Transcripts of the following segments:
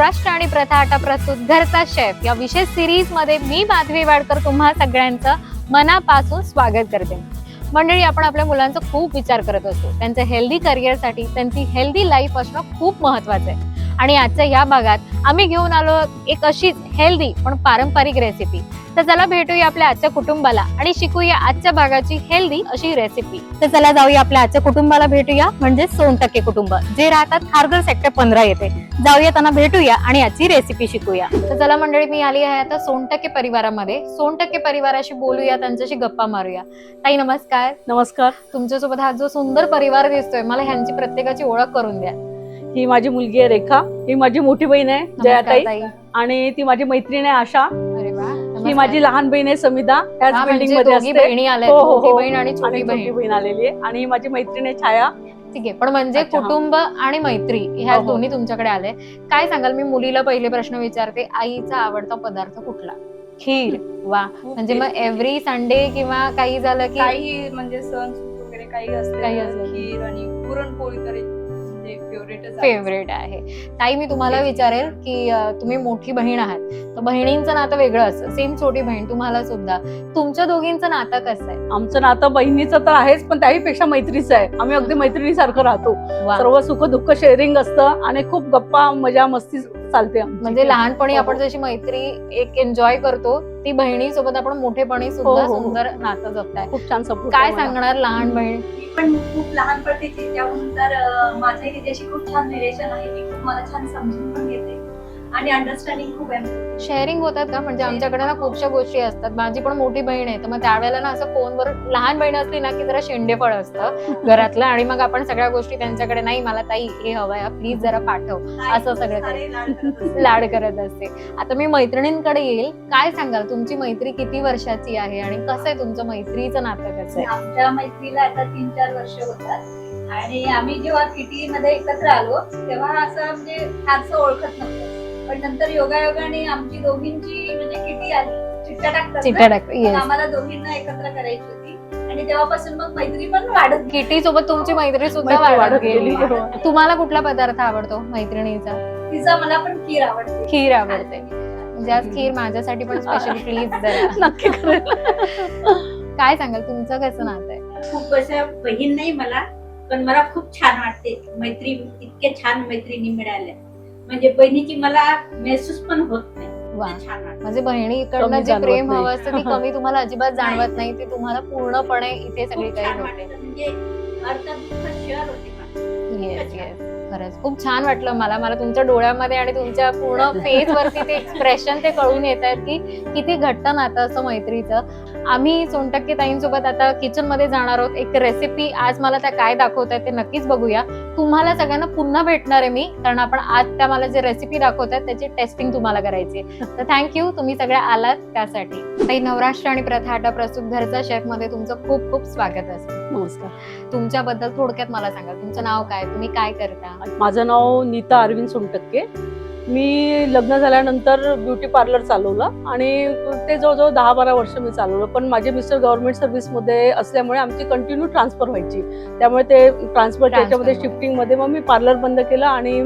सौराष्ट्र आणि प्रथा आटा प्रस्तुत. घरचा शेफ. या विशेष सिरीजमध्ये मी माधवी वाडकर तुम्हा सगळ्यांचं मनापासून स्वागत करते. मंडळी आपण आपल्या मुलांचा खूप विचार करत असतो. त्यांचं हेल्दी करिअरसाठी त्यांची हेल्दी लाईफ असणं खूप महत्वाचं आहे. आणि आजच्या या भागात आम्ही घेऊन आलो एक अशीच हेल्दी पण पारंपरिक रेसिपी तर चला भेटूया आपल्या आजच्या कुटुंबाला आणि शिकूया आजच्या भागाची हेल्दी अशी रेसिपी तर चला जाऊया आपल्या आजच्या कुटुंबाला भेटूया म्हणजे सोन टक्के कुटुंब. जे राहतात खारघर सेक्टर पंधरा येथे. जाऊया त्यांना भेटूया आणि आजची रेसिपी शिकूया. तर चला मंडळी मी आली आहे आता सोनटक्के परिवारामध्ये. सोनटक्के परिवाराशी बोलूया त्यांच्याशी गप्पा मारूया. ताई नमस्कार. नमस्कार. तुमच्यासोबत हा जो सुंदर परिवार दिसतोय मला ह्यांची प्रत्येकाची ओळख करून द्या. ही माझी मुलगी आहे रेखा. ही माझी मोठी बहीण आहे जयाताई. ताई. आणि ती माझी मैत्रीण आहे आशा. ही माझी लहान बहीण आहे समिता त्याच हा, बिल्डिंगमध्ये असते. बहिणी आल्या हो, हो, मोठी हो. बहीण आणि छोटी छोटी बहीण. बहीण आलेली आहे. आणि ही माझी मैत्रीण आहे छाया. ठीक आहे पण म्हणजे. कुटुंब आणि मैत्री ह्या. दोन्ही तुमच्याकडे आले. काय सांगाल मी मुलीला पहिले प्रश्न विचारते आईचा आवडता पदार्थ कुठला? खीर. वा म्हणजे मग एव्हरी संडे किंवा काही झालं की काही म्हणजे सण वगैरे काही असले काही असले. खीर आणि पुरणपोळी तर म्हणजे फेवरेट आहे. ताई मी तुम्हाला विचारेल की तुम्ही मोठी बहीण आहात. तर बहिणींचं नातं वेगळं असतं. सेम छोटी बहीण तुम्हाला सुद्धा. तुमच्या दोघींचं नातं कसं आहे? आमचं नातं बहिणीचं तर आहेच पण त्याहीपेक्षा मैत्रीचं आहे. आम्ही अगदी मैत्रिणीसारखं राहतो. सर्व सुख दुःख शेअरिंग असतं आणि खूप गप्पा मजा मस्ती चालते. म्हणजे लहानपणी हो, हो. आपण जशी मैत्री एक एन्जॉय करतो ती बहिणी सोबत आपण मोठेपणी सुद्धा हो, हो, हो. सुंदर नातं जगताय खूप छान सपोर्ट काय सांगणार लहान बहीण पण खूप लहानपणीची त्यानंतर माझं तिच्याशी खूप छान रिलेशन आहे ती खूप मला छान समजून पण घेते आणि अंडरस्टँडिंग खूप आहे. शेअरिंग होतात का? म्हणजे आमच्याकडे ना खूपशा गोष्टी असतात. माझी पण मोठी बहीण आहे तर मग त्यावेळेला ना असं फोनवर लहान बहीण असली ना की जरा शेंडेफळ असतं घरातलं. आणि मग आपण सगळ्या गोष्टी त्यांच्याकडे नाही मला ताई हे हवंय प्लीज जरा पाठव. असं सगळं सारे लाड करत असते. लाड करत असते. आता मी मैत्रिणींकडे येईल. काय सांगाल? तुमची मैत्री किती वर्षाची आहे आणि कसं आहे तुमचं मैत्रीचं नातं कसं आहे? आमच्या मैत्रीला आता तीन चार वर्ष होतात. आणि आम्ही जेव्हा किटी मध्ये एकत्र आलो तेव्हा असं म्हणजे फारसं ओळखत नव्हतं. पण नंतर योगायोगाने आमची दोघींची म्हणजे किटी आली? चिट्ट्या टाकतात ना, आम्हाला दोघींना एकत्र करायची होती. आणि तेव्हापासून मग मैत्री पण वाढत गेली. किटी सोबत तुमची मैत्री सुद्धा मैत्री वाढत वाढत गेली. गेली. तुम्हाला कुठला पदार्थ आवडतो मैत्रिणीचा? तिचा मला पण खीर आवडते. खीर आवडते. म्हणजे आज खीर माझ्यासाठी पण स्पेशल प्लीज नक्की करेल. काय सांगाल? तुमचं कसं नातं आहे? खूप असं बहीण नाही मला पण मला खूप छान वाटते. मैत्री इतके छान मैत्रिणी मिळाल्या. म्हणजे बहिणीची मला महसूस पण होत नाही. म्हणजे बहिणीकडनं जे प्रेम. हवं असतं ती कमी तुम्हाला अजिबात जाणवत नाही ती तुम्हाला पूर्णपणे इथे सगळी काही होते. म्हणजे खरंच. खूप छान वाटलं मला. मला तुमच्या डोळ्यामध्ये आणि तुमच्या पूर्ण फेस वरती ते एक्सप्रेशन ते कळून येत आहेत की किती घट्ट नातं असं मैत्रीचं. आम्ही सोनटक्के ताईंसोबत आता किचनमध्ये जाणार आहोत. एक रेसिपी आज मला त्या काय दाखवत आहेत ते नक्कीच बघूया. तुम्हाला सगळ्यांना पुन्हा भेटणार आहे मी कारण आपण आज त्या मला जे रेसिपी दाखवत आहेत त्याची टेस्टिंग तुम्हाला करायची. तर थँक्यू तुम्ही सगळ्या आलात त्यासाठी. ताई नवराष्ट्र आणि प्रथा आटा प्रस्तुत घरचा शेफमध्ये तुमचं खूप खूप स्वागत असेल नमस्कार. तुमच्याबद्दल थोडक्यात मला सांगा तुमचं नाव काय तुम्ही काय करता? माझं नाव नीता अरविंद सोनटक्के. मी लग्न झाल्यानंतर ब्युटी पार्लर चालवलं आणि ते जवळजवळ दहा बारा वर्ष मी चालवलं पण माझे मिस्टर गव्हर्नमेंट सर्व्हिसमध्ये असल्यामुळे आमची कंटिन्यू ट्रान्सफर व्हायची त्यामुळे ते ट्रान्सफर त्याच्यामध्ये. शिफ्टिंगमध्ये मग मी पार्लर बंद केलं आणि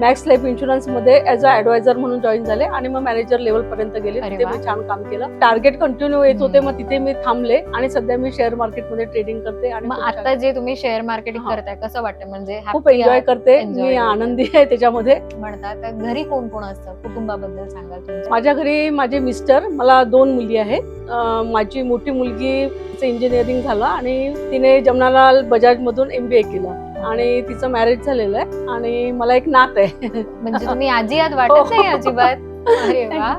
मॅक्स लाईफ इन्शुरन्समध्ये ॲज अ ॲडवायझर म्हणून जॉईन झाले आणि मग मॅनेजर लेवलपर्यंत गेले. अरे तिथे. मी छान काम केलं. टार्गेट कंटिन्यू येत होते मग तिथे मी थांबले आणि सध्या मी शेअर मार्केटमध्ये ट्रेडिंग करते आणि मग आता जे तुम्ही शेअर मार्केटिंग. करताय कसं वाटतं म्हणजे खूप एन्जॉय करते. मी. आनंदी आहे त्याच्यामध्ये. म्हणतात घरी कोण कोण असतं? कुटुंबाबद्दल सांगाल माझ्या घरी माझे मिस्टर मला दोन मुली आहेत. माझी मोठी मुलगी इंजिनिअरिंग झालं आणि तिने जमनालाल बजाज मधून एम बी ए केलं. आणि तिचं मॅरेज झालेलं आहे आणि मला एक नात आहे. म्हणजे तुम्ही आजी हो. वाटत नाही अजिबात? अरे वा.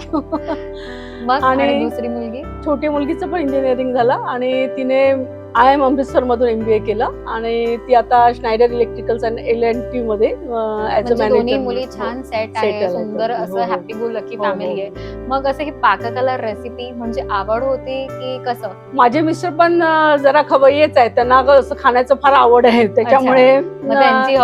मग आणि आणि- दुसरी मुलगी? छोटी मुलगीचं पण इंजिनिअरिंग झालं आणि तिने आय एम अमृतसर मधून एमबीए केलं आणि ती आता Schneider Electricals and L N T मध्ये म्हणजे दोन्ही मुली छान सेट आहे. सुंदर हो, असं हो. Happy go lucky. फॅमिली आहे. मग असं ही पाककला रेसिपी म्हणजे आवड होती की कसं? माझे मिस्टर पण जरा खवय्येच आहेत. त्यांना असं खाण्याचं फार आवड आहे. त्याच्यामुळे त्यांची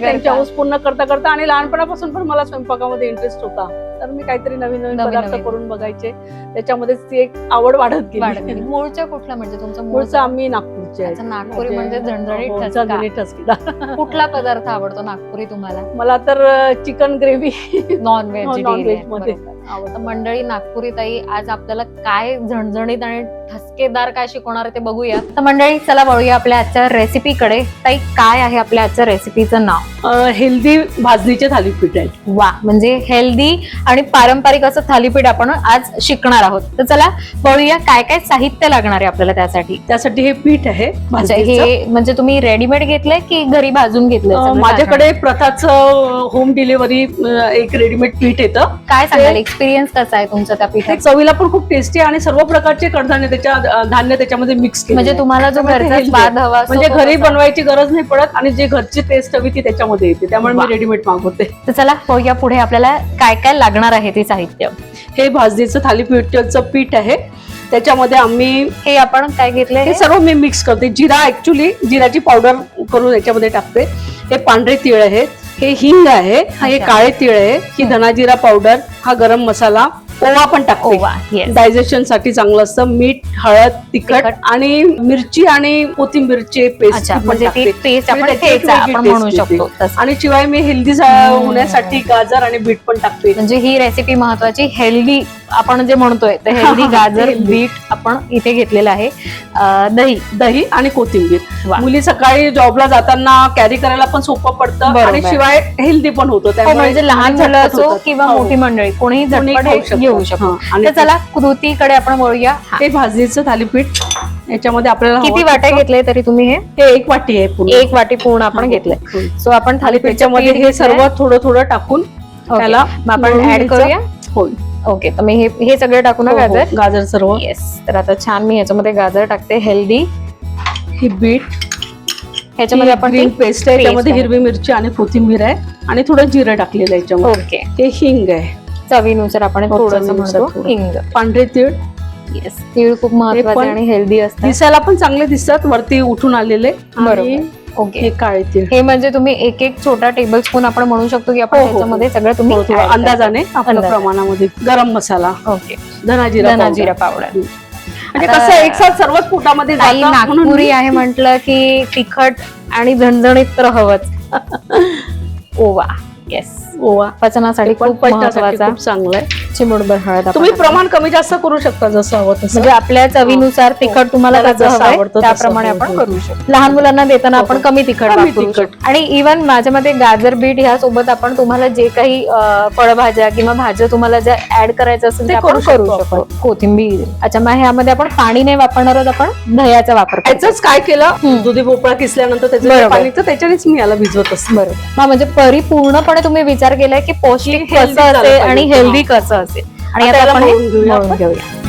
त्यांची हाऊस पूर्ण करता करता आणि लहानपणापासून पण मला स्वयंपाकामध्ये इंटरेस्ट होता. तर मी काहीतरी नवीन नवीन नवीन पदार्थ नवीन. करून बघायचे त्याच्यामध्येच ती एक आवड वाढत गेली गेली. मूळचं कुठलं म्हणजे तुमचं मूळचं मूळचं आम्ही नागपूरचे नागपुरी म्हणजे झणझणीत हो, ठसका. झणझणीत ठसका. कुठला पदार्थ आवडतो नागपुरी तुम्हाला मला तर चिकन ग्रेव्ही नॉन नॉनव्हेज व्हेजमध्ये तर आवडतं मंडळी नागपुरी ताई आज आपल्याला काय झणझणीत आणि ठसकेदार काय शिकवणार आहे ते बघूया. तर मंडळी चला वळूया आपल्या आजच्या रेसिपीकडे ताई काय आहे आपल्या आजच्या रेसिपीचं नाव? हेल्दी भाजणीचे थालीपीठ आहेत वा म्हणजे हेल्दी आणि पारंपरिक असं थालीपीठ आपण आज शिकणार आहोत. तर चला वळूया काय काय साहित्य लागणार आहे आपल्याला त्यासाठी. त्यासाठी हे पीठ आहे. हे म्हणजे तुम्ही रेडीमेड घेतलंय की घरी भाजून सगळं माझ्याकडे प्रथाचं होम डिलिव्हरी एक रेडीमेड पीठ येतं? काय सांगाल? एक्सपिरियन्स कसा आहे तुमचा त्या ते पिठात चवीला पण खूप टेस्टी आणि सर्व प्रकारचे कडधान्य त्याच्या धान्य त्याच्यामध्ये मिक्स केले म्हणजे तुम्हाला जो घरचा स्वाद हवा म्हणजे घरी. बनवायची गरज नाही पडत आणि जे घरची टेस्ट हवी ती त्याच्यामध्ये येते. त्यामुळे. मी रेडीमेड मागवते. तर चला बघूया पुढे आपल्याला काय काय लागणार आहे ते साहित्य. हे भाजणीचं थालीपीठचं पीठ आहे. त्याच्यामध्ये आम्ही हे आपण काय घेतलंय? हे सर्व मी मिक्स करते. जिरा ऍक्च्युली जिराची पावडर करून याच्यामध्ये टाकते. हे पांढरे तीळ आहेत. हे हिंग आहे. हा. काळे तीळ आहे. ही हं. धनाजिरा पावडर हा गरम मसाला ओवा पण टाकते ओवा डायजेशनसाठी चांगलं असतं मीठ हळद तिखट तिखट. आणि मिरची आणि कोथिंबीरची पेस्ट अच्छा म्हणजे ती पेस्ट आपण ठेचा म्हणू. शकतो तसं. आणि शिवाय मी हेल्दी. होण्यासाठी गाजर आणि बीट पण टाकते म्हणजे ही रेसिपी महत्वाची हेल्दी आपण जे म्हणतोय ते हेल्दी गाजर. बीट आपण इथे घेतलेलं आहे दही दही आणि कोथिंबीर. मुली सकाळी जॉबला जाताना कॅरी करायला पण सोपं पडतं. आणि शिवाय हेल्दी पण होतं हो, त्यामुळे म्हणजे लहान मुलं झटपट असो. किंवा हो. मोठी मंडळी कोणीही झटपट. घेऊ शकतो आणि तर चला कृतीकडे आपण वळूया हा. ते भाजणीचं थालीपीठ याच्यामध्ये आपल्याला किती हवं वाटे तसं- घेतले तरी तुम्ही हे एक वाटी आहे पूर्ण एक वाटी पूर्ण आपण हा, घेतलंय. सो आपण थालीपीठच्या त्याच्यामध्ये हे सर्व थोडं थोडं टाकून त्याला आपण ऍड. करूया होय ओके तर मी हे हे सगळे टाकू ना हो, हो. गाजर? गाजर सर्व. येस तर आता छान मी याच्यामध्ये गाजर टाकते हेल्दी ही बीट ह्याच्यामध्ये आपण ग्रीन पेस्ट आहे त्यामध्ये. हिरवी मिरची आणि कोथिंबीर आहे आणि थोडं जिरं टाकलेलं आहे याच्यामध्ये. ओके हे हिंग आहे. चवीनुसार आपण हो, थोडस. हिंग. पांढरे तीळ. येस तीळ खूप महत्त्वाचे आणि हेल्दी असतात. दिसायला पण चांगले दिसतात वरती उठून आलेले. बरोबर. ओके हे काळे तीळ हे म्हणजे तुम्ही एक एक छोटा टेबल स्पून आपण म्हणू शकतो की आपण हो, हो, हो. त्याच्यामध्ये सगळं तुम्ही थोडं थोडं add अंदाजाने आपल्या अंदाजाने. प्रमाणामध्ये. गरम मसाला. ओके धनाजिरा धना powder. जिरा पावडर म्हणजे आता- कसं आहे, एक साथ सर्वच पोटामध्ये म्हणून नागपुरी आहे म्हटलं की तिखट आणि झणझणीत तर हवंच. ओवा. येस ओवा. पचनासाठी पण खूप पचनासाठी महत्त्वाचा खूप चांगलं आहे. चिमुडभर हळद तुम्ही. प्रमाण कमी जास्त करू शकता जसं हवं तसं म्हणजे आपल्या चवीनुसार तिखट तुम्हाला त्याला कसं जसं हवंय आवडतं तसं. त्याप्रमाणे हो, आपण हो. करू शकतो लहान मुलांना देताना हो, आपण हो. कमी तिखट कमी वापरू तिखट. शकतो आणि इव्हन माझ्या मते गाजर बीट ह्या सोबत आपण तुम्हाला जे काही अं, फळभाज्या किंवा भाज्या तुम्हाला ज्या ऍड करायचं असेल ते ते आपण करू करू शकतो शकतो कोथिंबीर अच्छा मग ह्यामध्ये आपण पाणी नाही वापरणार आहोत आपण दह्याचा वापर करतो. याच काय केलं. दुधी भोपळा किसल्यानंतर त्याचं बरोबर. जे पाणी तर त्याच्यानेच मी याला भिजवत असते बरोबर मग म्हणजे परिपूर्णपणे तुम्ही विचार केलाय की पौष्टिक की healthy कसं झालं असेल पाहिजे. आणि हेल्दी कसं असेल. आणि आता आपण मळून घेऊया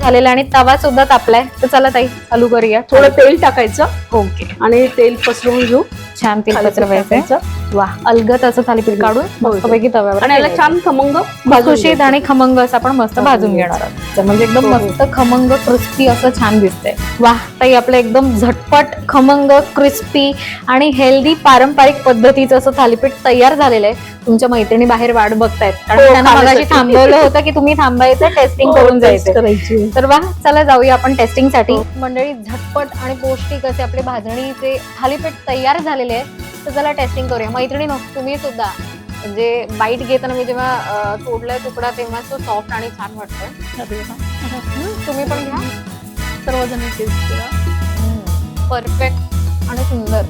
झालेला आणि तवा सुद्धा तापलाय. तर चला ताई चालू करूया. थोडं तेल टाकायचं. ओके. आणि तेल पसरवून घेऊ. छान तेल टाकायचं. वा अलगत असं थालीपीठ काढून. मस्तपैकी तव्यावर आणि याला. छान खमंग घ्यायचं. आणि खमंग असं आपण मस्त भाजून. घेणार आहोत म्हणजे एकदम हो, हो. मस्त खमंग क्रिस्पी असं छान दिसतंय वा ताई आपलं एकदम झटपट खमंग क्रिस्पी आणि हेल्दी पारंपरिक पद्धतीचं असं थालीपीठ तयार झालेलं आहे तुमच्या मैत्रिणी बाहेर वाट बघतायत कारण हो, त्यांना मगाशी. थांबवलं होतं की तुम्ही थांबायचं टेस्टिंग करून जायचं तर वा चला जाऊया आपण टेस्टिंगसाठी. मंडळी झटपट आणि पौष्टिक असे आपले भाजणीचे थालीपीठ तयार झालेले आहे तर चला टेस्टिंग करूया मैत्रिणी तुम्ही सुद्धा म्हणजे बाईट घेताना मी जेव्हा तोडलाय तुकडा तेव्हा तो सॉफ्ट आणि छान वाटतोय. तुम्ही पण घ्या. सर्वजण टेस्ट करा. परफेक्ट आणि सुंदर.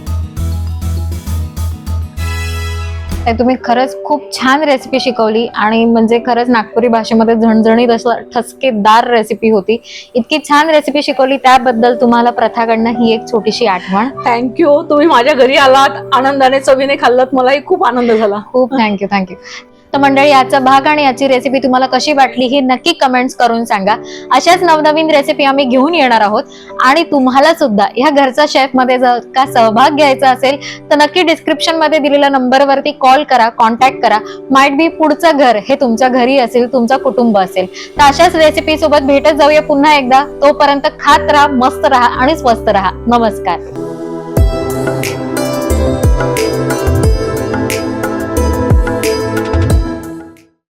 ताई तुम्ही खरंच खूप छान रेसिपी शिकवली. आणि म्हणजे खरंच नागपुरी भाषेमध्ये झणझणीत असं ठसकेदार रेसिपी होती. इतकी छान रेसिपी शिकवली. त्याबद्दल तुम्हाला प्रथाकडनं ही एक छोटीशी आठवण. थँक्यू तुम्ही माझ्या घरी आलात. आनंदाने चवीने खाल्लात. मलाही खूप आनंद झाला. खूप थँक्यू थँक्यू तर मंडळी याचा भाग आणि याची रेसिपी तुम्हाला कशी वाटली ही नक्की कमेंट्स करून सांगा. अशाच नवनवीन रेसिपी आम्ही घेऊन येणार आहोत. आणि तुम्हाला सुद्धा ह्या घरचा शेफमध्ये जर का सहभाग घ्यायचा असेल तर नक्की डिस्क्रिप्शनमध्ये दिलेल्या नंबरवरती कॉल करा कॉन्टॅक्ट करा. माइट बी पुढचं घर हे तुमच्या घरी असेल तुमचा कुटुंब असेल. तर अशाच रेसिपी सोबत भेटत जाऊया पुन्हा एकदा. तोपर्यंत खात राहा मस्त राहा आणि स्वस्त राहा. नमस्कार.